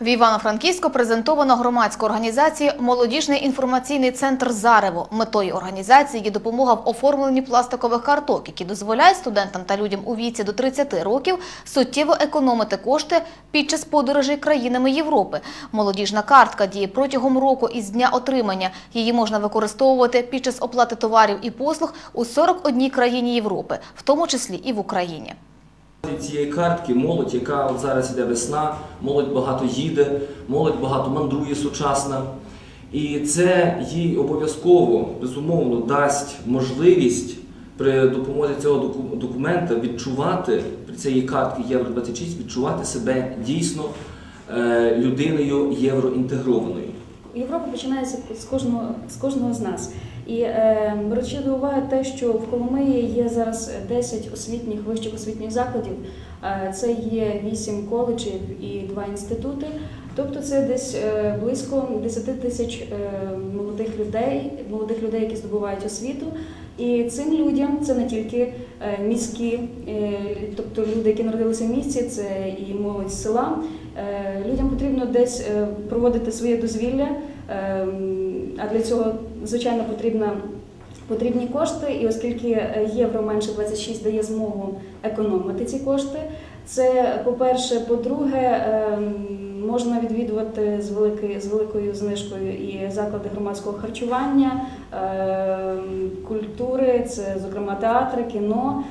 В Івано-Франківську презентовано громадську організацію Молодіжний інформаційний центр Зарево. Метою організації є допомога в оформленні пластикових карток, які дозволяють студентам та людям у віці до 30 років суттєво економити кошти під час подорожей країнами Європи. Молодіжна картка діє протягом року із дня отримання. Її можна використовувати під час оплати товарів і послуг у 41 країні Європи, в тому числі і в Україні. Цієї картки молодь, яка от зараз іде весна, молодь багато їде, молодь багато мандрує сучасна. І це їй обов'язково, безумовно, дасть можливість при допомозі цього документа відчувати при цієї картки Євро 26 відчувати себе дійсно е, людиною євроінтегрованою. Європа починається з кожного з кожного з нас. І е, беручи до уваги те, що в Коломиї є зараз 10 освітніх вищих освітніх закладів, е, це є 8 коледжів і 2 інститути. Тобто це десь е, близько 10 тисяч е, молодих людей, молодих людей, які здобувають освіту. І цим людям це не тільки е, міські, е, тобто люди, які народилися в місті, це і молодь з села. Е, Людям потрібно десь е, проводити своє дозвілля, е, а для цього, звичайно, потрібна. Потрібні кошти, і оскільки євро менше 26 дає змогу економити ці кошти, це по-перше, по-друге, ем, можна відвідувати з великою, з великою знижкою і заклади громадського харчування, ем, культури, це зокрема театри, кіно.